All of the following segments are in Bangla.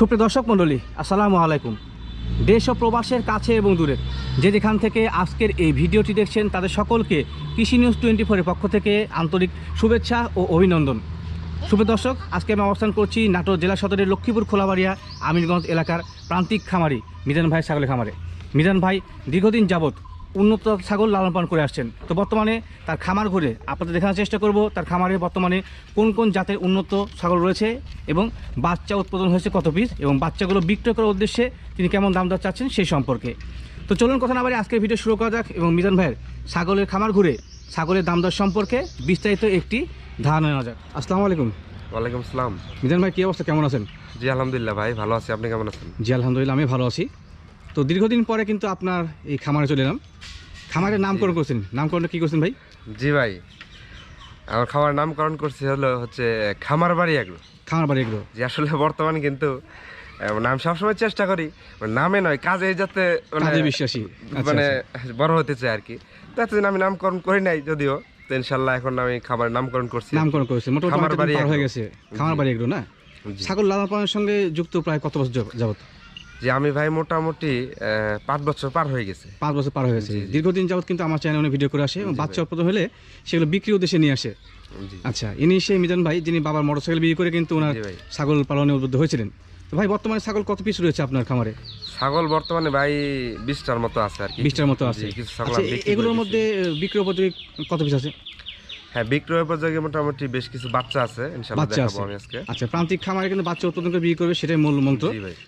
সুপ্রিয় দর্শক মণ্ডলী, আসসালামু আলাইকুম। দেশ ও প্রবাসের কাছে এবং দূরে, যে যেখান থেকে আজকের এই ভিডিওটি দেখছেন, তাদের সকলকে কৃষি নিউজ টোয়েন্টি ফোরের পক্ষ থেকে আন্তরিক শুভেচ্ছা ও অভিনন্দন। সুপ্রিয় দর্শক, আজকে আমি অবস্থান করছি নাটোর জেলা সদরের লক্ষ্মীপুর খোলাবাড়িয়া আমিরগঞ্জ এলাকার প্রান্তিক খামারি, মিজান ভাই ছাগলের খামারে। মিজান ভাই, দীর্ঘদিন যাবৎ উন্নত ছাগল লালন পালন করে আসছেন। তো বর্তমানে তার খামার ঘুরে আপনাদের দেখানোর চেষ্টা করব তার খামারে বর্তমানে কোন কোন জাতের উন্নত ছাগল রয়েছে এবং বাচ্চা উৎপাদন হয়েছে কত পিস এবং বাচ্চাগুলো বিক্রয় করার উদ্দেশ্যে তিনি কেমন দাম দর চাচ্ছেন সেই সম্পর্কে। তো চলুন কথা না বাড়ি আজকের ভিডিও শুরু করা যাক এবং মিজান ভাইয়ের ছাগলের খামার ঘুরে ছাগলের দাম দর সম্পর্কে বিস্তারিত একটি ধারণা নেওয়া যাক। আসসালামু আলাইকুম। ওয়ালাইকুম আসসালাম মিজান ভাই কী অবস্থা? কেমন আছেন? জি আলহামদুলিল্লাহ ভাই ভালো আছি। আপনি কেমন আছেন? জি আলহামদুলিল্লাহ আমি ভালো আছি। তো দীর্ঘদিন পরে কিন্তু আপনার এই খামারে চলে এলাম। খামারের নামকরণ করছেন। নামকরণটা কী করছেন ভাই? জি ভাই আমার খামার নামকরণ করছি হলো হচ্ছে খামার বাড়ি এগুলো খামার বাড়ি এগুলো যে আসলে বর্তমানে কিন্তু নাম সবসময় চেষ্টা করি মানে নামে নয় কাজে যাতে মানে বিশ্বাসী। আচ্ছা, মানে আচ্ছা। বড় হতে চাই আর কি। তো এতদিন আমি নামকরণ করি নাই যদিও তো ইনশাল্লাহ এখন আমি খামারের নামকরণ করছি। নামকরণ করেছেন। মোটামুটি খামার বাড়ি হয়ে গেছে। খামার বাড়ি এগুলো না? ছাগল লালন পালনের সঙ্গে যুক্ত প্রায় কত বছর যাবত? যে আমি ভাই মোটামুটি পাঁচ বছর পার হয়ে গেছে। পাঁচ বছর পার হয়ে গেছে। দীর্ঘদিন যাবত কিন্তু আমার চ্যানেলে অনেক ভিডিও করে আসে এবং বাচ্চা উৎপাদন হলে সেগুলো বিক্রি উদ্দেশ্যে নিয়ে আসে। আচ্ছা ইনি সেই মিজান ভাই যিনি বাবার মোটরসাইকেল বিক্রি করে কিন্তু ওনার। ছাগল পালনে উদ্বুদ্ধ হয়েছিলেন। তো ভাই বর্তমানে ছাগল কত পিস রয়েছে আপনার খামারে? ছাগল বর্তমানে ভাই বিশটার মতো আছে আর কি। বিশটার মতো আছে। আচ্ছা এগুলোর মধ্যে বিক্রি উপযোগী কত পিস আছে? হ্যাঁ বিক্রয় উপযোগী মোটামুটি বেশ কিছু বাচ্চা আছে ইনশাআল্লাহ দেখাবো আমি আজকে। আচ্ছা প্রান্তিক খামারে কিন্তু বাচ্চা উৎপাদন করে বিক্রি করবে সেটাই মূল মন্ত্র।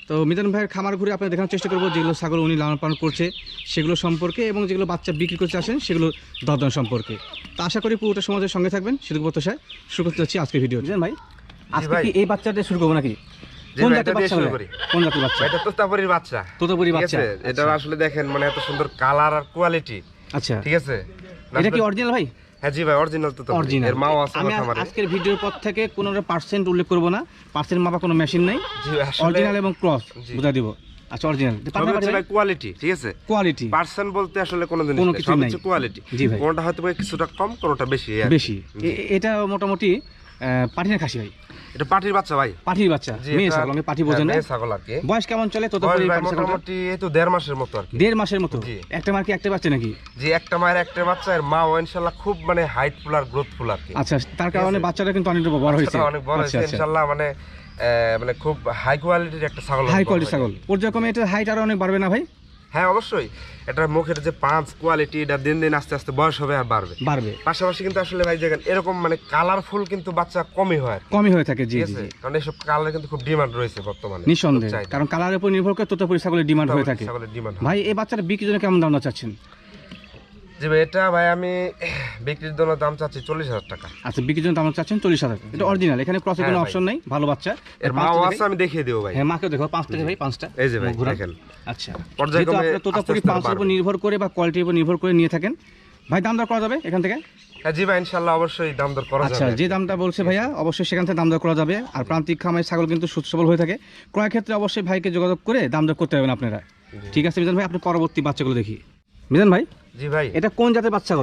তো মিজান ভাইয়ের খামার ঘুরে আপনার দেখানোর চেষ্টা করব যেগুলো ছাগল উনি লালন পালন করছে সেগুলো সম্পর্কে এবং যেগুলো বাচ্চা বিক্রি করতে আসেন সেগুলো দরদাম সম্পর্কে। তো আশা করি পুরোটা সমাজের সঙ্গে থাকবেন সেটুকু প্রত্যাশায়। শুরু করতে যাচ্ছি আজকের ভিডিও মিজান ভাই আজকে কি এই বাচ্চাটা শুরু করব নাকি? কোন জাতের বাচ্চা শুরু কোন জাতের বাচ্চা? এটা তোতাপুরির বাচ্চা। তোতাপুরি বাচ্চা। এটা আসলে দেখেন মানে এত সুন্দর কালার আর কোয়ালিটি আচ্ছা। ঠিক আছে? এটা কি অরিজিনাল ভাই? হ্যাঁ জি ভাই অরিজিনাল তো অরিজিনাল এর মাও আছে আমি আজকের ভিডিওর পর থেকে কোনো পার্সেন্ট উল্লেখ করব না। পার্সেন্ট মাপা কোনো মেশিন নেই। অরিজিনাল এবং ক্রস বুঝা দিব। আচ্ছা অরিজিনাল ভাই কোয়ালিটি ঠিক আছে? কোয়ালিটি পার্সেন্ট বলতে আসলে কোনো জিনিস কোনো কিছু নাই। কোয়ালিটি কোনটা হয়তো কিছুটা কম কোনটা বেশি। বেশি। এটা মোটামুটি পাঠিনা খাসি ভাই। এটা পাটির বাচ্চা ভাই। পাঠির বাচ্চা মেয়ে ছাগল আমি পাঠি হ্যাঁ, বোঝেন না মেয়ে ছাগল আর কি। বয়স কেমন চলে? বয়স ভাই মোটামুটি এই তো দেড় মাসের মতো আর কি। দেড় মাসের মতো? একটা মার কি একটা বাচ্চা নাকি? যে একটা মায়ের একটা বাচ্চা এর মা ইনশাল্লাহ খুব মানে হাইট ফুল আর গ্রোথ ফুল আর কি। আচ্ছা তার কারণে বাচ্চাটা কিন্তু অনেকটা বড় হয়েছে। অনেক বড় আচ্ছা হয়েছে আচ্ছা ইনশাল্লাহ মানে আহ, মানে খুব হাই কোয়ালিটির একটা ছাগল হাই হবে কোয়ালিটি ভাই। ছাগল। পর্যায়ক্রমে এটা হাইট আরও অনেক বাড়বে না ভাই? হ্যাঁ অবশ্যই। এটা মুখের যে পাঁচ কোয়ালিটি এটা দিন দিন আস্তে আস্তে বয়স হবে আর বাড়বে। বাড়বে। পাশাপাশি কিন্তু আসলে ভাই দেখেন এরকম মানে কালারফুল কিন্তু বাচ্চা কমই হয় কমই হয়ে থাকে জি জি কারণ এইসব কালার কিন্তু খুব ডিমান্ড রয়েছে বর্তমানে। নিঃসন্দেহে। কারণ কালারের উপর নির্ভর করে তোতাপুরি ছাগলের ডিমান্ড হয়ে থাকে। ছাগলের ডিমান্ড ভাই এই বাচ্চাটা বিক্রির জন্য কেমন দাম চাচ্ছেন? জি ভাই এটা ভাই আমি বিক্রির জন্য দাম চাচ্ছি চল্লিশ হাজার টাকা। আচ্ছা বিক্রির জন্য দাম চাচ্ছেন চল্লিশ হাজার এটা অরিজিনাল এখানে ক্রসের হ্যাঁ কোনো অপশন নেই ভালো বাচ্চা। এর পাঁচটা মাও আছে আমি দেখিয়ে দেবো ভাই। হ্যাঁ মাকেও দেখো পাঁচ থেকে ভাই পাঁচটা। এই যে ভাই দেখেন। আচ্ছা। পর্যায়ক্রমে তোতাপুরি পাঁচের উপর নির্ভর করে বা কোয়ালিটির উপর নির্ভর করে নিয়ে থাকেন। ভাই দাম দর করা যাবে এখান থেকে? হ্যাঁ জি ভাই ইনশাল্লাহ অবশ্যই দাম দর করা আচ্ছা যে দামটা বলছে ভাইয়া অবশ্যই সেখান থেকে দাম দর করা যাবে। আর প্রান্তিক খামায় ছাগল কিন্তু সুস্থ সবল হয়ে থাকে। ক্রয় ক্ষেত্রে অবশ্যই ভাইকে যোগাযোগ করে দাম দর করতে পারবেন আপনারা। ঠিক আছে মিজান ভাই আপনি পরবর্তী বাচ্চাগুলো দেখি। মিজান ভাই জি ভাই। এটা কোন জাতের বাচ্চা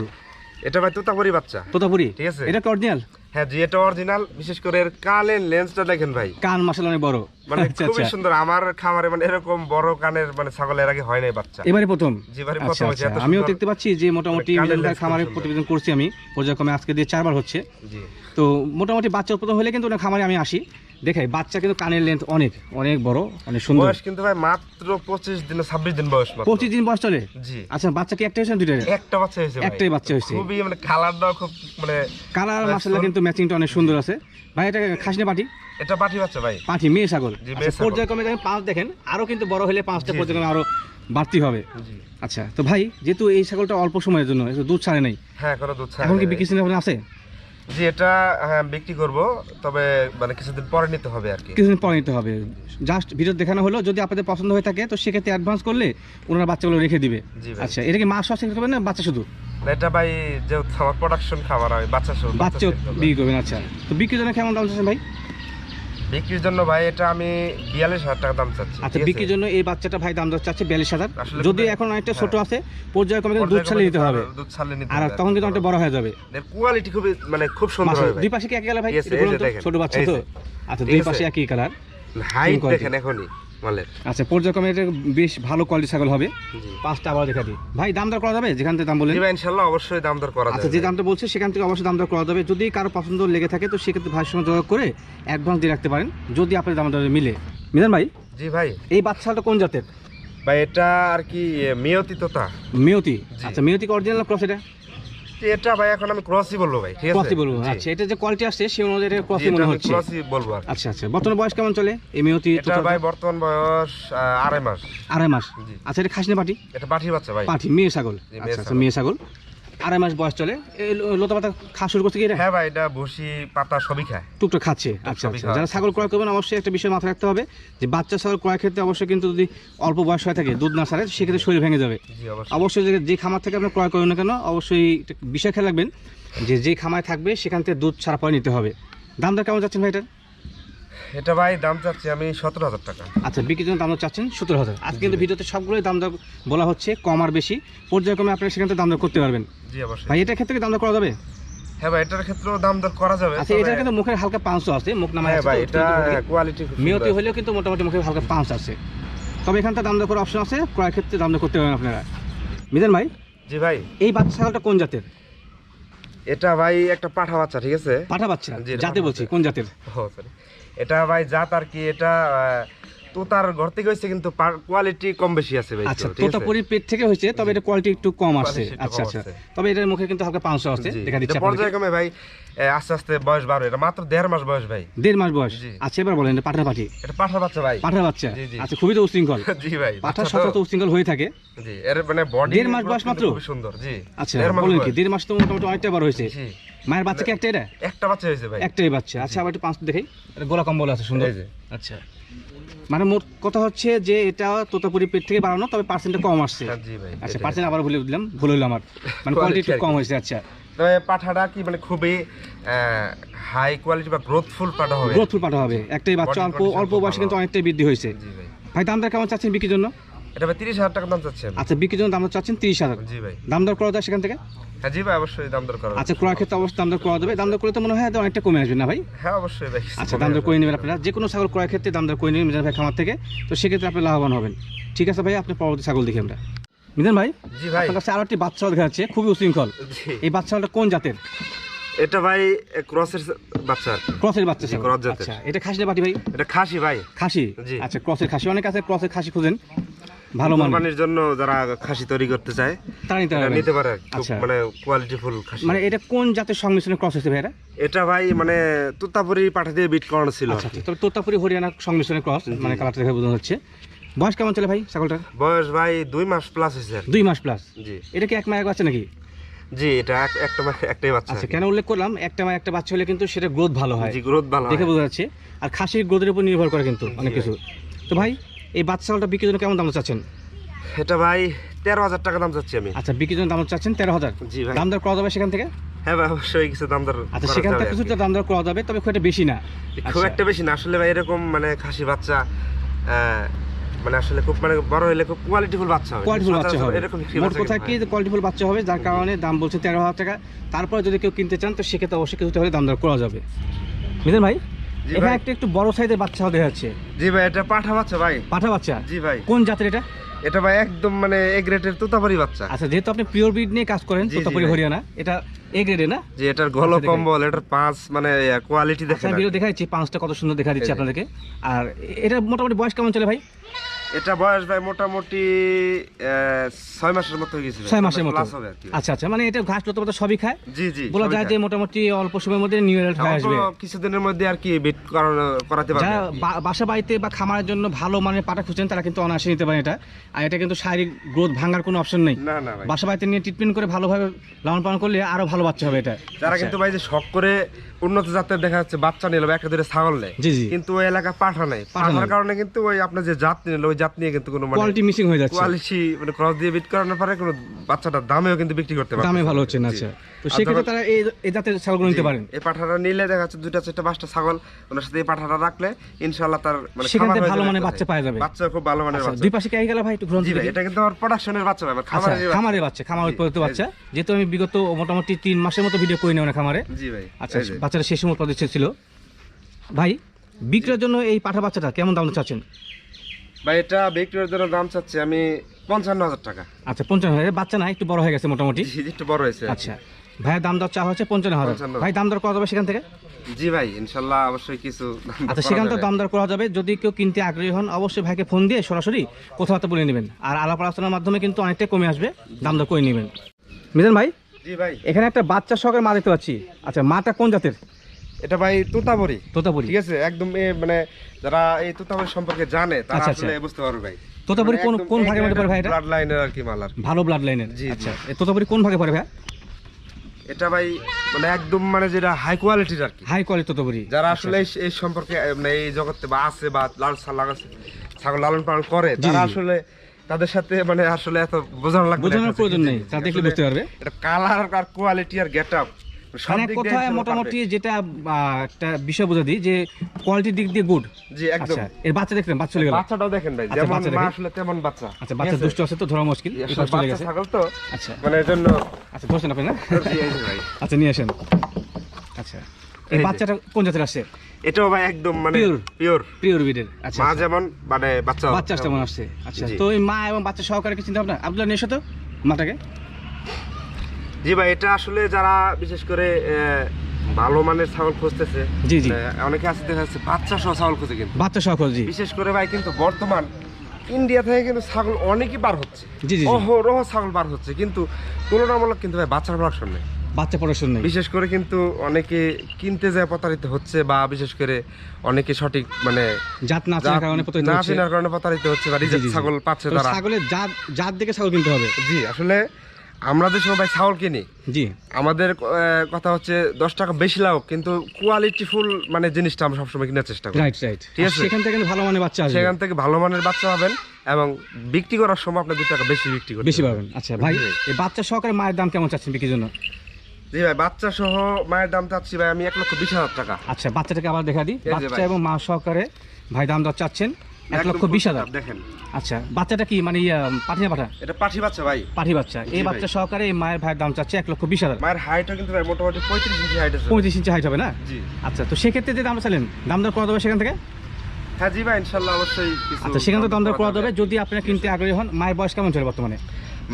এটা ভাই তোতাপুরি বাচ্চা। তোতাপুরি? ঠিক আছে। এটা কি অরিজিনাল হ্যাঁ জি এটা অরিজিনাল বিশেষ করে এর কানের লেন্সটা দেখেন ভাই। কান মাসাল অনেক বড়। মানে আচ্ছা খুবই আচ্ছা। সুন্দর আমার খামারে মানে এরকম বড় কানের মানে ছাগল এর আগে হয় নাই বাচ্চা। এবারে প্রথম? জি, এবারে প্রথম আচ্ছা আমিও দেখতে পাচ্ছি যে মোটামুটি মানে খামারে প্রতিবেদন করছি আমি। পর্যায়ক্রমে আজকে দিয়ে চারবার হচ্ছে। জি। তো মোটামুটি বাচ্চা উৎপাদন হলে কিন্তু ওনার খামারে আমি আসি। দেখাই বাচ্চা কিন্তু কানের লেন্থ অনেক অনেক বড় অনেক সুন্দর। বয়স কিন্তু ভাই মাত্র পঁচিশ দিন ছাব্বিশ দিন বয়স মাত্র। পঁচিশ দিন বয়স চলে? জি। আচ্ছা বাচ্চা কি একটা হয়েছে দুইটা একটা বাচ্চা হয়েছে একটাই বাচ্চা হয়েছে। খুবই মানে কালারটাও খুব মানে কালার সুন- কিন্তু ম্যাচিংটা অনেক সুন্দর আছে। ভাই এটা খাসনে পাটি? এটা পাঠি বাচ্চা ভাই। পাঠি মেয়ে ছাগল। ছাগল। পর্যায়ক্রমে দেখেন পাঁচ দেখেন আরও কিন্তু বড় হলে পাঁচটা জি। পর্যায়ক্রমে আরও বাড়তি হবে। জি। আচ্ছা তো ভাই যেহেতু এই ছাগলটা অল্প সময়ের জন্য দুধ ছাড়ে নাই হ্যাঁ দুধ ছাড়া এখন কি বিক্রি আছে। জি এটা হ্যাঁ বিক্রি করব তবে মানে কিছুদিন পরে নিতে হবে আর কি। কিছুদিন পরে নিতে হবে। জাস্ট ভিডিও দেখানো হলো যদি আপনাদের পছন্দ হয়ে থাকে তো সেক্ষেত্রে অ্যাডভান্স করলে ওনারা বাচ্চাগুলো রেখে দিবে। আচ্ছা এটা কি মাস সব করবেন না বাচ্চা শুধু? এটা ভাই যেহেতু আমার প্রোডাকশন খাবার আমি বাচ্চা শুধু বাচ্চা বিক্রি করবেন আচ্ছা। তো বিক্রির জন্য কেমন দাম ভাই? বিক্রির জন্য ভাই এটা আমি বিয়াল্লিশ হাজার টাকা দাম চাচ্ছি আচ্ছা বিক্রির জন্য এই বাচ্চাটা ভাই দাম চাচ্ছে বিয়াল্লিশ হাজার। যদি এখন অনেকটা ছোট হ্যাঁ। আছে পর্যায়ক্রমে কিন্তু দুধ ছালে নিতে হবে। দুধ ছালে নিতে আর তখন কিন্তু অনেকটা বড় হয়ে যাবে। কোয়ালিটি খুবই মানে খুব সুন্দর হবে দুই পাশে কি একই কালার ভাই? ছোট বাচ্চা তো। আচ্ছা দুই পাশে একই কালার। হাইট দেখেন এখনই। মালের। আচ্ছা পর্যায়ক্রমে এটা বেশ ভালো কোয়ালিটি ছাগল হবে। পাঁচটা আবার দেখা দিই। ভাই দাম দর করা যাবে? যেখান থেকে দাম বলেন ভাই ইনশাল্লাহ অবশ্যই দাম দর করা আচ্ছা যে দামটা বলছে সেখান থেকে অবশ্যই দাম দর করা যাবে। যদি কারও পছন্দ লেগে থাকে তো সেক্ষেত্রে ভাইয়ের সঙ্গে যোগাযোগ করে অ্যাডভান্স দিয়ে রাখতে পারেন। যদি আপনার দাম দর মিলে। মিজান ভাই জি ভাই। এই বাচ্চাটা কোন জাতের? ভাই এটা আর কি মেয়তি তোতা। মেয়তি? আচ্ছা মেয়তি অরিজিনাল ক্রস এটা? এটা ভাই এখন আমি ক্রসই বলব ভাই ঠিক আছে? ক্রসই বলব আচ্ছা এটা যে কোয়ালিটি আসছে সেই অনুযায়ী এটা ক্রসই মনে হচ্ছে। ক্রসই বলব আচ্ছা আচ্ছা বর্তমান বয়স কেমন চলে? এই মেয়তি এটা ভাই বর্তমান বয়স আড়াই মাস। আড়াই মাস। আচ্ছা এটা খাসনি পাটি? এটা পাঠি বাচ্চা ভাই। পাটি মেয়ে ছাগল। আচ্ছা আচ্ছা মেয়ে ছাগল। আড়াই মাস বয়স চলে। লতা পাতা খাওয়া শুরু করছে কি হ্যাঁ ভাই এটা ভুসি পাতা সবই খায়। টুকটাক খাচ্ছে আচ্ছা আচ্ছা। যারা ছাগল ক্রয় করবেন অবশ্যই একটা বিষয় মাথায় রাখতে হবে যে বাচ্চা ছাগল ক্রয় ক্ষেত্রে অবশ্যই কিন্তু যদি অল্প বয়স হয়ে থাকে দুধ না সারে সেক্ষেত্রে শরীর ভেঙে যাবে। অবশ্যই। যে- যে খামার থেকে আপনি ক্রয় করেন না কেন অবশ্যই বিষয় খেয়াল রাখবেন যে যে খামায় থাকবে সেখান থেকে দুধ ছাড়া পরে নিতে হবে। দাম দর কেমন যাচ্ছেন ভাই এটার এটা ভাই দাম চাচ্ছি আমি সতেরো হাজার টাকা। আচ্ছা বিক্রির জন্য দাম চাচ্ছেন? সতেরো হাজার। আজকে কিন্তু ভিডিওতে সবগুলোই দাম দর বলা হচ্ছে কম আর বেশি। পর্যায়ক্রমে আপনি সেখান থেকে দাম দর করতে পারবেন। জি অবশ্যই। ভাই এটার ক্ষেত্রে কি দাম দর করা যাবে? হ্যাঁ ভাই এটার ক্ষেত্রেও দাম দর করা যাবে। আচ্ছা এটার কিন্তু মুখের হালকা পাঁচশো আছে মুখ নামায় হ্যাঁ আছে ভাই এটা কোয়ালিটি মেয়তি হলেও কিন্তু মোটামুটি মুখে হালকা পাঁচ আছে। তবে এখান থেকে দাম দর করার অপশন আছে ক্রয় ক্ষেত্রে দাম দর করতে পারেন আপনারা। মিজান ভাই জি ভাই। এই বাচ্চা ছাগলটা কোন জাতের? এটা ভাই একটা পাঠা বাচ্চা ঠিক আছে? পাঠা বাচ্চা? জাতে বলছি কোন জাতের। এটা ভাই জাত আর কি এটা তো তার ঘর থেকে হয়েছে কিন্তু কোয়ালিটি কম বেশি আছে ভাই আচ্ছা ঠিক পেট থেকে হয়েছে তবে এটা কোয়ালিটি একটু কম আসছে আচ্ছা আচ্ছা। তবে এটার মুখে কিন্তু হালকা আছে দেখা দিচ্ছে। পর্যায়ক্রমে ভাই আস্তে আস্তে বয়স এটা মাত্র দেড় মাস বয়স ভাই। দেড় মাস বয়স? আচ্ছা এবার বলেন এটা পাঠা পাঠি? এটা পাঠার বাচ্চা ভাই। পাঠার বাচ্চা। আচ্ছা খুবই তো উশৃঙ্খল। জি ভাই পাঠা বাচ্চা তো- উশৃঙ্খল হয়ে থাকে। জি এর মানে বডি দেড় মাস বয়স মাত্র? খুবই সুন্দর জি। আচ্ছা বলেন কি দেড় মাস তো মোটামুটি অনেকটা বড় হয়েছে। মায়ের বাচ্চা কি একটা এটা? একটা বাচ্চা হয়েছে ভাই। একটাই বাচ্চা। আচ্ছা আবার একটু পাঁচ দেখাই এটা গোলা কম্বল আছে সুন্দর। আচ্ছা। মানে মোট কথা হচ্ছে যে এটা তোতাপুরি পেট থেকে বাড়ানো তবে পার্সেন্টটা কম আসছে। হ্যাঁ, আচ্ছা পার্সেন্ট আবার ভুলে দিলাম ভুল হইল আমার। মানে কোয়ালিটি। কম হয়েছে আচ্ছা। তবে পাঠাটা কি মানে খুবই হাই কোয়ালিটি বা গ্রোথফুল পাঠা হবে? গ্রোথফুল পাঠা হবে। একটাই বাচ্চা অল্প অল্প বয়সে কিন্তু অনেকটাই বৃদ্ধি হয়েছে। জি ভাই। ভাই দাম দর কেমন চাচ্ছেন বিক্রির জন্য? এটা ভাই তিরিশ হাজার টাকা দাম চাচ্ছি আমি। আচ্ছা বিক্রির জন্য দাম চাচ্ছেন তিরিশ হাজার। জি ভাই। দাম দর করা যায় সেখান থেকে? হ্যাঁ জি ভাই অবশ্যই দাম দর করা আচ্ছা ক্রয় ক্ষেত্রে অবশ্যই দাম দর করা যাবে। দাম দর করে তো মনে হয় অনেকটা কমে আসবে না ভাই? হ্যাঁ অবশ্যই ভাই। আচ্ছা দাম দর করে নেবেন আপনারা। যে কোনো ছাগল ক্রয় ক্ষেত্রে দাম দর করে নেবেন মিজান ভাই খামার থেকে। তো সেক্ষেত্রে আপনি লাভবান হবেন। ঠিক আছে ভাই আপনি পরবর্তী ছাগল দেখি আমরা। মিজান ভাই জি ভাই। আপনার কাছে আরও একটি বাচ্চা দেখা যাচ্ছে খুবই উশৃঙ্খল। এই বাচ্চাটা কোন জাতের? এটা ভাই ক্রসের বাচ্চা। ক্রসের বাচ্চা জাতের। আচ্ছা এটা খাসি না পাটি ভাই? এটা খাসি ভাই। খাসি? আচ্ছা ক্রসের খাসি। অনেক আছে ক্রসের খাসি খুঁজেন। ভালো মানে কোরবানির জন্য যারা খাসি তৈরি করতে চায় নিতে এটা পারে আচ্ছা। মানে কোয়ালিটি ফুল খাসি। মানে এটা কোন জাতের সংমিশ্রণে ক্রস হয়েছে ভাইরা এটা ভাই মানে তুতাপুরি পাঠা দিয়ে বিট করানো ছিল আচ্ছা আচ্ছা। তবে তোতাপুরি হরিয়ানা সংমিশ্রণে ক্রস মানে কালারটা দেখে বোঝানো হচ্ছে। বয়স কেমন চলে ভাই ছাগলটার? বয়স ভাই দুই মাস প্লাস হয়েছে দুই মাস প্লাস জি। এটা কি এক মায়ের বাচ্চা নাকি? জি এটা একটা একটাই বাচ্চা আচ্ছা কেন উল্লেখ করলাম একটা মায়ের একটা বাচ্চা হলে কিন্তু সেটা গ্রোথ ভালো হয়। জি গ্রোথ ভালো দেখে বোঝা যাচ্ছে। আর খাসির গ্রোথের উপর নির্ভর করে কিন্তু অনেক কিছু। তো ভাই এই বাচ্চা ছাগলটা বিক্রির জন্য কেমন দাম চাচ্ছেন? এটা ভাই তেরো হাজার টাকা দাম চাচ্ছি আমি। আচ্ছা বিক্রির জন্য দাম চাচ্ছেন তেরো হাজার? জি ভাই। দাম দর করা যাবে সেখান থেকে? হ্যাঁ ভাই অবশ্যই কিছু দাম দর আচ্ছা সেখান থেকে কিছুটা দাম দর করা যাবে তবে খুব একটা বেশি না। খুব আচ্ছা। একটা বেশি না আসলে ভাই এরকম মানে খাসি বাচ্চা মানে আসলে খুব মানে বড় হলে খুব কোয়ালিটিফুল বাচ্চা হবে। কোয়ালিটিফুল বাচ্চা সচরাচর হবে। এরকম মোট কথা কি। কোয়ালিটিফুল বাচ্চা হবে যার কারণে দাম বলছে তেরো হাজার টাকা। তারপরে যদি কেউ কিনতে চান তো সেক্ষেত্রে অবশ্যই কিছুটা হলে দাম দর করা যাবে। মিজান ভাই? এখানে। একটা একটু বড় সাইজের বাচ্চা দেখা যাচ্ছে। জি ভাই এটা পাঠা বাচ্চা ভাই। পাঠা বাচ্চা? জি ভাই। কোন জাতের এটা? এটা ভাই একদম মানে এ গ্রেডের তোতাপুরি বাচ্চা। আচ্ছা যেহেতু আপনি পিওর ব্রিড নিয়ে কাজ করেন তোতাপুরি হরিয়ানা এটা এ গ্রেডে না? যে এটার গল আচ্ছা, কম্বল এটার পাঁচ মানে কোয়ালিটি আচ্ছা দেখেন ভিডিও দেখাচ্ছি পাঁচটা কত সুন্দর দেখা দিচ্ছে আপনাদেরকে। আর এটা মোটামুটি বয়স কেমন চলে ভাই? এটা বয়স ভাই মোটামুটি ছয় মাসের মতো হয়ে গেছে ছয় মাসের মতো। আচ্ছা আচ্ছা মানে এটা ঘাস লতা সবই খায়? জি জি বলা যায় যে। মোটামুটি অল্প সময়ের মধ্যে নিউ ইয়ার হয়ে আসবে। কিছুদিনের মধ্যে আর কি বিট করাতে পারবে বাসা বাড়িতে বা খামারের জন্য ভালো মানের পাটা খুঁজছেন তারা কিন্তু অনায়াসে নিতে পারেন এটা। আর এটা কিন্তু শারীরিক গ্রোথ ভাঙার কোনো অপশন নেই। না না বাসা বাড়িতে নিয়ে ট্রিটমেন্ট করে ভালোভাবে লালন পালন করলে আরও ভালো বাচ্চা হবে এটা। যারা আচ্ছা। কিন্তু ভাই যে শখ করে উন্নত জাতের দেখা যাচ্ছে বাচ্চা নিল একটা দূরে ছাগল নেয় কিন্তু ওই এলাকা পাঠা নেই। পাঠা পাঠার কারণে কিন্তু ওই আপনার যে জাত নিল ওই জাত নিয়ে কিন্তু কোনো মানে কোয়ালিটি মিসিং হয়ে যাচ্ছে। কোয়ালিটি মানে ক্রস দিয়ে বিট করানোর পরে কোনো বাচ্চাটার দামেও কিন্তু বিক্রি করতে পারবে দামে ভালো হচ্ছে না আচ্ছা। তো সেক্ষেত্রে তারা এই এই জাতের ছাগলগুলো নিতে পারেন? এই পাঠাটা নিলে দেখা যাচ্ছে দুইটা চারটা পাঁচটা ছাগল ওনার সাথে এই পাঠাটা রাখলে ইনশাআল্লাহ তার মানে সেখান খামার ভালো একটা বাচ্চা পাওয়া যাবে। বাচ্চা খুব ভালো মানের আচ্ছা বাচ্চা। দুই পাশে কে গেল ভাই একটু ঘুরন এটা কিন্তু আমার প্রোডাকশনের বাচ্চা ভাই আচ্ছা খামারের বাচ্চা। খামার উৎপাদিত বাচ্চা। যেহেতু আমি বিগত মোটামুটি তিন মাসের মতো ভিডিও করে নেওয়া খামারে। জি ভাই আচ্ছা। বাচ্চাটা সেই সময় উৎপাদিত ছিল। ভাই বিক্রয়ের জন্য এই পাঠা বাচ্চাটা কেমন দাম চাচ্ছেন? ভাই এটা বিক্রির জন্য দাম চাচ্ছি আমি পঞ্চান্ন হাজার টাকা। আচ্ছা পঞ্চান্ন হাজার। বাচ্চা না একটু বড় হয়ে গেছে মোটামুটি? একটু বড় হয়েছে আচ্ছা ভাইয়ের দাম দর চা হচ্ছে পঞ্চান্ন হাজার। ভাই দাম দর করা যাবে সেখান থেকে? জি ভাই ইনশাল্লাহ অবশ্যই কিছু আচ্ছা সেখান থেকে দাম দর করা যাবে। যদি কেউ কিনতে আগ্রহী হন অবশ্যই ভাইকে ফোন দিয়ে সরাসরি কথাবার্তা বলে নেবেন। আর আলাপ আলোচনার মাধ্যমে কিন্তু অনেকটাই কমে আসবে। দাম দর করে নেবেন। মিজান ভাই জি ভাই। এখানে একটা বাচ্চা শখের মা দেখতে পাচ্ছি। আচ্ছা মাটা কোন জাতের? এটা ভাই তোতাবরি তোতাপুরি। ঠিক আছে? একদম মানে যারা এই তোতাবরি সম্পর্কে জানে তারা আচ্ছা, আসলে আচ্ছা। বুঝতে পারবে ভাই। তোতাপুরি কোন কোন ভাগের মধ্যে পড়ে ভাই এটা? ব্লাড লাইনের আর কি মাল আর ভালো ব্লাড লাইনের জি। আচ্ছা এই তোতাপুরি কোন ভাগে পড়ে ভাই এটা ভাই মানে একদম মানে যেটা হাই কোয়ালিটির আর কি। High quality Totapuri. যারা আসলে এই- সম্পর্কে মানে এই জগতে বা আছে বা লাল ছাগল ছাগল লালন পালন করে তারা আসলে তাদের সাথে মানে আসলে এত বোঝানো লাগবে বোঝানোর প্রয়োজন নেই। তারা দেখলে বুঝতে পারবে। এটা কালার আর কোয়ালিটি আর গেট আপ সব মানে কথায় মোটামুটি যেটা একটা বিষয় বোঝা দিই যে কোয়ালিটির দিক দিয়ে গুড জি একদম। আচ্ছা এর বাচ্চা দেখলেন বাচ্চা চলে গেল। বাচ্চাটাও দেখেন ভাই আচ্ছা, যেমন মা আসলে তেমন বাচ্চা। আচ্ছা বাচ্চা? দুষ্ট আছে তো ধরা মুশকিল চলে গেছে। ছাগল তো? আচ্ছা। মানে এর জন্য আচ্ছা ধরছেন আপনি না? আচ্ছা নিয়ে আসেন। আচ্ছা এই বাচ্চাটা কোন জাতের আসছে? এটাও ভাই একদম মানে। পিওর বিডের আচ্ছা মা আচ্ছা। যেমন মানে বাচ্চা বাচ্চা আসছে আচ্ছা তো এই মা এবং বাচ্চা সহকারে কি চিন্তা ভাবনা আব্দুল্লাহ নিয়ে এসো তো মাটাকে। জি ভাই এটা আসলে যারা বিশেষ করে ভালো মানের ছাগল খুঁজতেছে জি, জি। অনেকে আছে দেখা যাচ্ছে বাচ্চা সহ ছাগল খুঁজে কিন্তু। বাচ্চা সহ জি। বিশেষ করে ভাই কিন্তু বর্তমান ইন্ডিয়া থেকে কিন্তু ছাগল অনেকই বার হচ্ছে। জি, জি। অহরহ ছাগল বার হচ্ছে কিন্তু তুলনামূলক কিন্তু ভাই বাচ্চার প্রোডাকশন নেই। বাচ্চা পড়াশোনা নেই। বিশেষ করে কিন্তু অনেকে কিনতে যায় প্রতারিত হচ্ছে বা বিশেষ করে অনেকে সঠিক মানে জাত না চেনার কারণে প্রতারিত হচ্ছে। না চেনার কারণে প্রতারিত হচ্ছে বা রিজেক্ট। ছাগল পাচ্ছে তারা। ছাগলের জাত জাত দেখে ছাগল কিনতে হবে। জি আসলে আমরা সময় ভাই ছাগল কিনি জি। আমাদের কথা হচ্ছে দশ টাকা বেশি লাভ কিন্তু কোয়ালিটিফুল মানে জিনিসটা আমরা সবসময় কেনার চেষ্টা করি। রাইট রাইট ঠিক আছে। সেখান থেকে ভালো মানের বাচ্চা আসবে। সেখান থেকে ভালো মানের বাচ্চা পাবেন এবং বিক্রি করার সময় আপনি দু টাকা বেশি বিক্রি করতে বেশি পাবেন। আচ্ছা ভাই এই বাচ্চা সহকারে মায়ের দাম কেমন চাচ্ছেন বিক্রির জন্য? জি ভাই বাচ্চা সহ মায়ের দাম চাচ্ছি ভাই আমি এক লক্ষ বিশ হাজার টাকা। আচ্ছা বাচ্চাটাকে আবার দেখা দিই। বাচ্চা এবং মা সহকারে ভাই দাম দর চাচ্ছেন। এক লক্ষ বিশ হাজার? দেখেন। আচ্ছা বাচ্চাটা কি মানে পাঠি না পাঠা? এটা পাঠি বাচ্চা ভাই। পাঠি বাচ্চা। এই বাচ্চা সহকারে এই মায়ের ভাইয়ের দাম চাচ্ছে এক লক্ষ বিশ হাজার। মায়ের হাইটও কিন্তু ভাই মোটামুটি পঁয়ত্রিশ ইঞ্চি হাইট আছে। পঁয়ত্রিশ ইঞ্চি হাইট হবে না? জি। আচ্ছা তো সেক্ষেত্রে যে দাম চাইলেন দাম দর করা যাবে সেখান থেকে? হ্যাঁ জি ভাই ইনশাল্লাহ অবশ্যই আচ্ছা সেখান থেকে দাম দর করা দেবে যদি আপনারা কিনতে আগ্রহী হন মায়ের বয়স কেমন চলে বর্তমানে?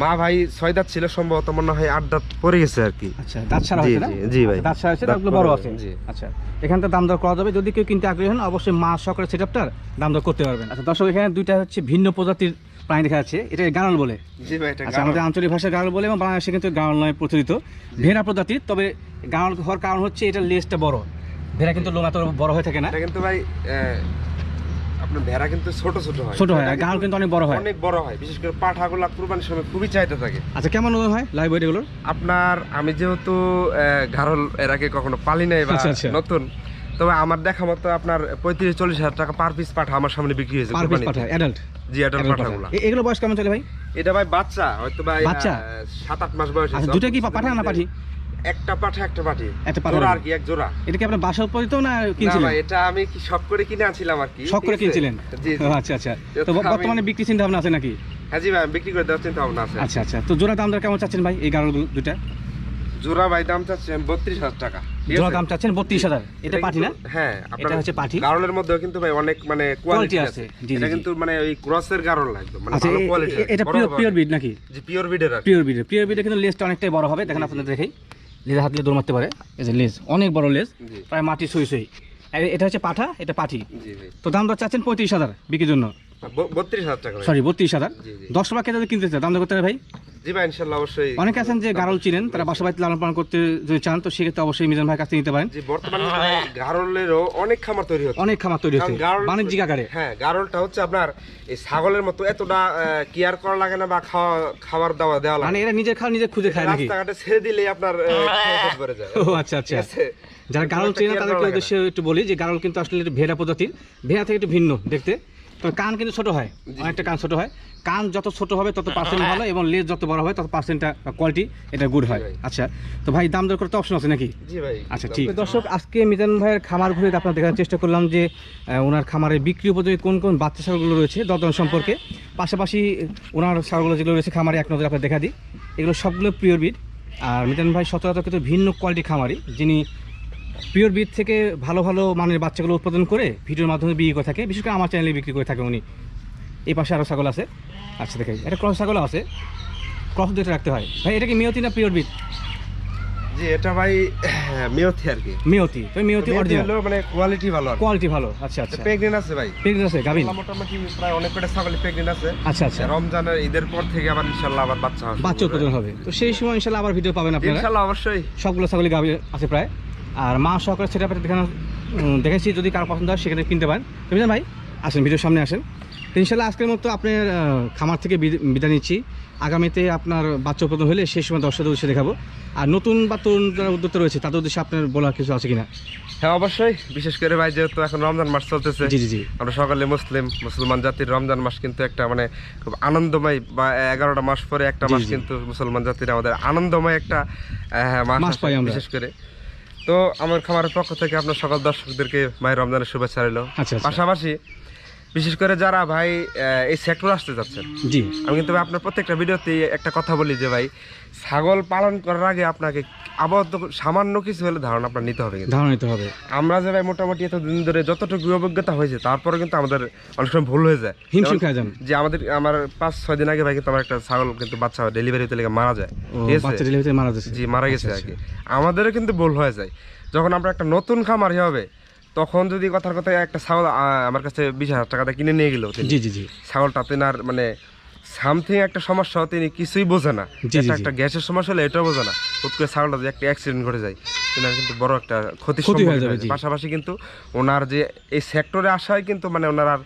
মা ভাই ছয় দাঁত ছিল সম্ভবত মনে হয় আট দাঁত পড়ে গেছে আর কি। আচ্ছা দাঁত জি, হয়েছে না? জি, জি ভাই। দাঁত সারা হয়েছে দাঁতগুলো বড় বড় আছে। আচ্ছা এখান থেকে দাম দর করা যাবে। যদি কেউ কিনতে আগ্রহী হন অবশ্যই মা সহকারে সেটআপটার দাম দর করতে পারবেন। আচ্ছা দর্শক এখানে দুইটা হচ্ছে ভিন্ন প্রজাতির প্রাণী দেখা যাচ্ছে। এটা গানাল বলে। জি ভাই এটা আচ্ছা আমাদের আঞ্চলিক ভাষায় গানাল বলে এবং বাংলাদেশে কিন্তু গানাল নয় প্রচলিত। ভেড়া প্রজাতির তবে গানাল হওয়ার কারণ হচ্ছে এটা লেজটা বড়। ভেড়া কিন্তু লোম এত বড় হয়ে থাকে না। এটা কিন্তু ভাই আপনার ভেড়া কিন্তু ছোট ছোট হয়। ছোট হয় কিন্তু অনেক বড় হয়। অনেক বড় হয়। বিশেষ করে পাঠাগুলা কুরবানির সময় খুবই চাহিদা থাকে। আচ্ছা কেমন ওজন হয় লাইভ ওয়েটগুলোর আপনার আমি যেহেতু এর আগে কখনো পালি নাই বা আচ্ছা, আচ্ছা। নতুন তবে আমার দেখা মতো আপনার পঁয়ত্রিশ চল্লিশ হাজার টাকা পার পিস পাঠা আমার সামনে বিক্রি হয়েছে অ্যাডাল্ট জি এটা পাঠাগুলা। এগুলো বয়স কেমন চলে ভাই? এটা ভাই বাচ্চা হয়তো ভাই বাচ্চা? সাত আট মাস বয়স আচ্ছা। দুটো কি পাঠা না পাঠি? একটা পাঠা একটা পাঠি। একটা জোড়া আর কি এক জোড়া। এটা কি আপনার বাসা উৎপাদিত না না কিনছিলেন? ভাই এটা আমি কি শখ করে কিনে আনছিলাম আর কি। শখ করে কিনছিলেন? জি। আচ্ছা আচ্ছা। তো বর্তমানে বিক্রি চিন্তা ভাবনা আছে নাকি? হ্যাঁ জি ভাই বিক্রি করে দেওয়ার চিন্তা ভাবনা আছে। আচ্ছা আচ্ছা। তো জোড়া দাম দর কেমন চাচ্ছেন ভাই এই গাড়ো দুটা জোড়া ভাই দাম চাচ্ছে বত্রিশ হাজার টাকা। জোড়া দাম চাচ্ছেন বত্রিশ হাজার। এটা পাঠি না? হ্যাঁ এটা হচ্ছে পাঠি। গারলের মধ্যেও কিন্তু ভাই অনেক মানে কোয়ালিটি আছে, এটা কিন্তু মানে ওই ক্রসের গারল একদম মানে আচ্ছা ভালো কোয়ালিটি এটা পিওর পিওর বিড নাকি? যে পিওর বিডের আর পিওর বিড পিওর বিডে কিন্তু লেজটা অনেকটাই বড় হবে দেখেন আপনাদের দেখেই। লেজে হাত দিয়ে দৌড় মারতে পারে। এই যে লেজ অনেক বড় লেজ প্রায় মাটি সই সই আর এটা হচ্ছে পাঠা এটা পাঠি। তো দাম দর চাচ্ছেন পঁয়ত্রিশ হাজার বিক্রির জন্য। বত্রিশ হাজার টাকা সরি বত্রিশ হাজার। দশ যদি কিনতে চায় দাম করতে হবে ভাই? জি ভাই ইনশাল্লাহ অবশ্যই। অনেকে আছেন যে গারল চিনেন তারা বাসা বাড়িতে লালন পালন করতে যদি চান তো সেক্ষেত্রে অবশ্যই মিজান ভাই কাছে নিতে পারেন। জি বর্তমানে গারলেরও অনেক খামার তৈরি হচ্ছে। অনেক খামার তৈরি হচ্ছে বাণিজ্যিক আকারে। হ্যাঁ গারলটা হচ্ছে আপনার এই ছাগলের মতো এতটা কেয়ার করা লাগে না বা খাওয়া খাবার দাওয়া দেওয়া লাগে মানে। এরা নিজের খাওয়া নিজে খুঁজে খায় নাকি? রাস্তাঘাটে ছেড়ে দিলেই আপনার যায়। ও আচ্ছা আচ্ছা? যারা গারল চেনে তাদেরকে। উদ্দেশ্যে একটু বলি যে গারল কিন্তু আসলে ভেড়া প্রজাতির। ভেড়া থেকে একটু ভিন্ন দেখতে। তো কান কিন্তু ছোট হয় অনেকটা কান ছোট হয়। কান যত ছোট হবে তত পার্সেন্ট ভালো এবং লেজ যত বড় হবে তত পার্সেন্টটা কোয়ালিটি এটা গুড হয়। আচ্ছা তো ভাই দাম দর করতে অপশন আছে নাকি? আচ্ছা ঠিক। দর্শক আজকে মিজান ভাইয়ের খামার ঘুরে আপনার দেখার চেষ্টা করলাম যে ওনার খামারে বিক্রি উপযোগী কোন কোন বাচ্চা ছাগলগুলো রয়েছে দরদাম সম্পর্কে। পাশাপাশি ওনার ছাগলগুলো যেগুলো রয়েছে খামারে এক নজর আপনার দেখা দিই। এগুলো সবগুলো প্রিয় বিড আর মিজান ভাই সচরাচর কিন্তু ভিন্ন কোয়ালিটি খামারি যিনি পিওর বিট থেকে ভালো ভালো মানের বাচ্চাগুলো উৎপাদন করে ভিডিওর মাধ্যমে বিক্রি করে থাকে। বিশেষ করে আমার চ্যানেলে বিক্রি করে থাকে উনি। এই পাশে আরও ছাগল আছে। আচ্ছা দেখে এটা ক্রস ছাগল আছে। ক্রস দুটো রাখতে হয়। ভাই এটা কি মেয়তি না পিওর বিট জি এটা ভাই মেয়তি আর কি। মেয়তি। তো মেয়তি অরিজিনাল মানে কোয়ালিটি ভালো আর কোয়ালিটি ভালো। আচ্ছা আচ্ছা। প্রেগনেন্ট আছে ভাই। প্রেগনেন্ট আছে গাভিন? মোটামুটি প্রায় অনেক কটা ছাগল প্রেগনেন্ট আছে। আচ্ছা আচ্ছা। রমজানের ঈদের পর থেকে আবার ইনশাল্লাহ আবার বাচ্চা হবে বাচ্চা উৎপাদন হবে। তো সেই সময় ইনশাল্লাহ আবার ভিডিও পাবেন আপনারা। ইনশাল্লাহ অবশ্যই। সবগুলো ছাগলই গাভি আছে প্রায়। আর মা সহকারে সেটা দেখানো দেখেছি যদি কারও পছন্দ হয় সেখানে কিনতে পারেন। বুঝলেন ভাই আসেন ভিডিওর সামনে আসেন। তো ইনশাল্লাহ আজকের মতো আপনার খামার থেকে বিদ- বিদায় নিচ্ছি। আগামীতে আপনার বাচ্চা উৎপাদন হলে সেই সময় দর্শকদের উদ্দেশ্যে দেখাবো। আর নতুন বা তরুণ যারা উদ্যোক্তা রয়েছে তাদের উদ্দেশ্যে আপনার বলার কিছু আছে কিনা? হ্যাঁ অবশ্যই। বিশেষ করে ভাই যেহেতু এখন রমজান মাস চলতেছে জি জি আমরা সকালে মুসলিম মুসলমান জাতির রমজান মাস কিন্তু একটা মানে খুব আনন্দময় বা এগারোটা মাস পরে একটা মাস কিন্তু মুসলমান জাতির আমাদের আনন্দময় একটা আহ, মাস মাস পাই আমরা। বিশেষ করে তো আমার খামারের পক্ষ থেকে আপনার সকল দর্শকদেরকে ভাই রমজানের শুভেচ্ছা রইল। আচ্ছা আচ্ছা। পাশাপাশি বিশেষ করে যারা ভাই এই সেক্টর আসতে যাচ্ছেন জি। আমি কিন্তু আপনার প্রত্যেকটা ভিডিওতে একটা কথা বলি যে ভাই ছাগল পালন করার আগে আপনাকে আবদ্ধ সামান্য কিছু হলে ধারণা আপনার নিতে হবে ধারণা নিতে হবে। আমরা যে ভাই মোটামুটি এতদিন ধরে যতটুকু অভিজ্ঞতা হয়েছে তারপরে কিন্তু আমাদের অনেক সময় ভুল হয়ে যায়। হিমশিম যান যে আমাদের আমার পাঁচ ছয় দিন আগে ভাই কিন্তু আমার একটা ছাগল কিন্তু বাচ্চা ডেলিভারি হতে লেগে মারা যায়। বাচ্চা ডেলিভারিতে মারা যাচ্ছে। জি মারা গেছে আচ্ছা, আর কি। আমাদেরও কিন্তু ভুল হয়ে যায়। যখন আমরা একটা নতুন খামারি হবে তখন যদি কথার কথা একটা ছাগল আমার কাছে বিশ হাজার টাকা কিনে নিয়ে গেল জি জি জি। ছাগলটা তেনার মানে সামথিং একটা সমস্যা হতে তিনি কিছুই বোঝে না। একটা গ্যাসের সমস্যা হলে এটাও বোঝে না হুট করে ছাগলটা যে একটা অ্যাক্সিডেন্ট ঘটে যায় তেনার কিন্তু বড় একটা ক্ষতি। পাশাপাশি কিন্তু ওনার যে এই সেক্টরে আসায় কিন্তু মানে ওনার আর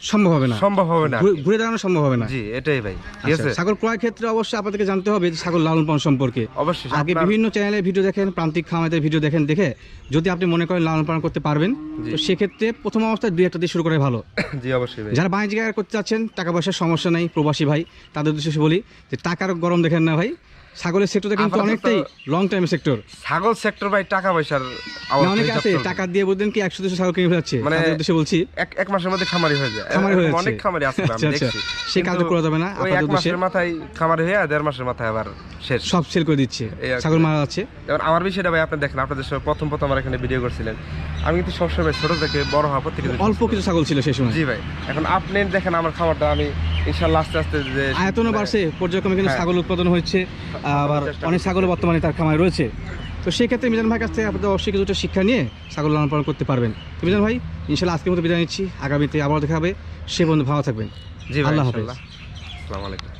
সম্ভব হবে না। সম্ভব হবে না। ঘুরে- দাঁড়ানো সম্ভব হবে না। জি এটাই ভাই ঠিক আচ্ছা, আছে? ছাগল ক্রয় ক্ষেত্রে অবশ্যই আপনাদেরকে জানতে হবে যে ছাগল লালন পালন সম্পর্কে। অবশ্যই আগে বিভিন্ন চ্যানেলে ভিডিও দেখেন প্রান্তিক খামাদের ভিডিও দেখেন দেখে যদি আপনি মনে করেন লালন পালন করতে পারবেন তো সেক্ষেত্রে প্রথম অবস্থায় দুই একটা দিয়ে শুরু করে ভালো। জি অবশ্যই যারা বাণিজ্যিক করতে চাচ্ছেন টাকা পয়সার সমস্যা নাই প্রবাসী ভাই তাদের উদ্দেশ্যে বলি যে টাকার গরম দেখেন না ভাই ছাগলের সেক্টরটা কিন্তু অনেকটাই লং টাইম সেক্টর ছাগল সেক্টর ভাই টাকা পয়সার অনেকে আছে টাকা দিয়ে বলতেন কি একশো দুশো ছাগল কিনে ফেলাচ্ছে। মানে- উদ্দেশ্যে বলছি। এক এক মাসের মধ্যে খামারি হয়ে যায়। খামারি হয়ে অনেক খামারি আছে আচ্ছা, আচ্ছা। সেই কাজও করা যাবে না, এক মাসের মাথায় খামারি হয়ে দেড় মাসের মাথায় আবার শেষ। সব সেল করে দিচ্ছে। ছাগল মারা যাচ্ছে। যেমন আমার বিষয়টা ভাই আপনি দেখেন আপনাদের সঙ্গে প্রথম প্রথম আমার এখানে ভিডিও করছিলেন। আমি কিন্তু সবসময় ছোট থেকে বড় হওয়া প্রত্যেকে অল্প কিছু ছাগল ছিল সেই সময়। জি ভাই এখন আপনি দেখেন আমার খামারটা আমি ইনশাল্লাহ আস্তে আস্তে যে আয়তনও বাড়ছে পর্যায়ক্রমে কিন্তু হ্যাঁ। ছাগল উৎপাদন হচ্ছে আবার অনেক ছাগল বর্তমানে তার খামায় রয়েছে। তো সেক্ষেত্রে মিজান ভাইয়ের কাছ থেকে আপনাদের অবশ্যই কিছুটা শিক্ষা নিয়ে ছাগল লালন পালন করতে পারবেন। তো মিজান ভাই ইনশাল্লাহ আজকের মতো বিদায় নিচ্ছি। আগামীতে আবার দেখা হবে। সে বন্ধু ভালো থাকবেন। জি ভাই আল্লাহ হাফেজ। আসসালামু আলাইকুম।